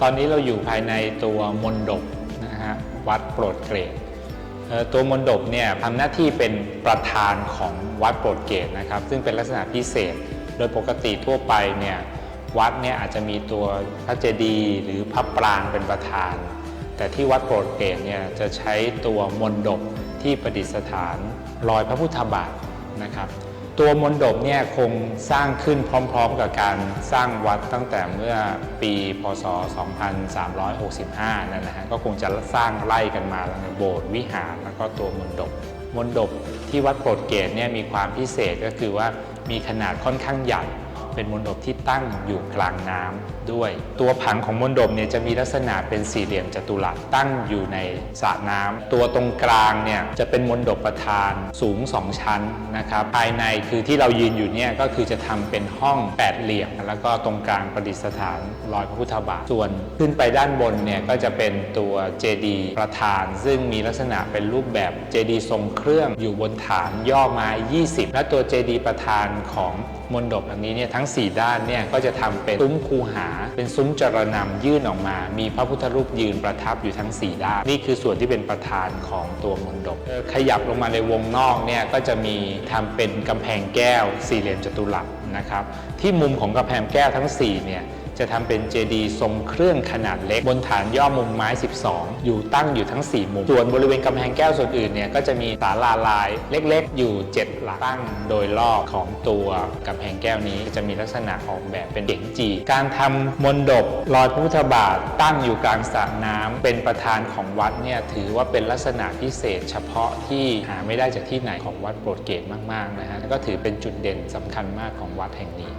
ตอนนี้เราอยู่ภายในตัวมณฑปนะฮะวัดโปรดเกรดตัวมณฑปเนี่ยทำหน้าที่เป็นประธานของวัดโปรดเกรดนะครับซึ่งเป็นลักษณะพิเศษ โดยปกติทั่วไปเนี่ยวัดเนี่ยอาจจะมีตัวพระเจดีย์หรือพระปรางเป็นประธาน แต่ที่วัดโปรดเกรดเนี่ยจะใช้ตัวมณฑปที่ประดิษฐานรอยพระพุทธบาทนะครับ ตัวมณฑปเนี่ยคงสร้างขึ้นพร้อมๆกับการสร้างวัดตั้งแต่เมื่อปีพศ 2365 นั่นนะฮะก็คงจะสร้างไล่กันมาในโบสถ์วิหารแล้วก็ตัวมณฑปมณฑปที่วัดโปรดเกตเนี่ยมีความพิเศษก็คือว่ามีขนาดค่อนข้างใหญ่ เป็นมณฑปที่ตั้งอยู่กลางน้ำด้วย ตัวผังของมณฑปเนี่ยจะมีลักษณะเป็นสี่เหลี่ยมจัตุรัสตั้งอยู่ในสระน้ำตัวตรงกลางเนี่ยจะเป็นมณฑปประธานสูง 2 ชั้นนะครับภายในคือที่เรายืนอยู่เนี่ยก็คือจะทำเป็นห้องแปดเหลี่ยม แล้วก็ตรงกลางประดิษฐานรอยพระพุทธบาท ส่วนขึ้นไปด้านบนเนี่ยก็จะเป็นตัวเจดีย์ประธาน ซึ่งมีลักษณะเป็นรูปแบบเจดีย์ทรงเครื่องอยู่บนฐานย่อไม้ 20 และตัวเจดีย์ประธานของ มณฑปอันนี้เนี่ยทั้ง 4 ด้านเนี่ยก็จะทำเป็นซุ้มคูหา เป็นซุ้มจรนำยื่นออกมา มีพระพุทธรูปยืนประทับอยู่ทั้ง 4 ด้าน นี่คือส่วนที่เป็นประธานของตัวมณฑปขยับลงมาในวงนอกเนี่ยก็จะมีทำเป็นกำแพงแก้วสี่เหลี่ยมจัตุรัสนะครับที่มุมของกำแพงแก้วทั้ง4เนี่ย จะทำเป็นเจดีย์ทรงเครื่องขนาดเล็ก บนฐานย่อมุมไม้ 12 อยู่ตั้งอยู่ทั้ง 4 มุม ส่วนบริเวณกำแพงแก้วส่วนอื่นเนี่ยก็จะมีศาลาลายเล็กๆ อยู่ 7 หลังตั้งโดยรอบของตัวกำแพงแก้วนี้จะมีลักษณะออกแบบเป็นเก๋งจี การทำมนดบรอยพระพุทธบาทตั้งอยู่กลางสระน้ำเป็นประธานของวัดเนี่ยถือว่าเป็นลักษณะพิเศษ เฉพาะที่หาไม่ได้จากที่ไหนของวัดโปรดเกตมากๆนะฮะแล้วก็ถือเป็นจุดเด่นสำคัญมากของวัดแห่งนี้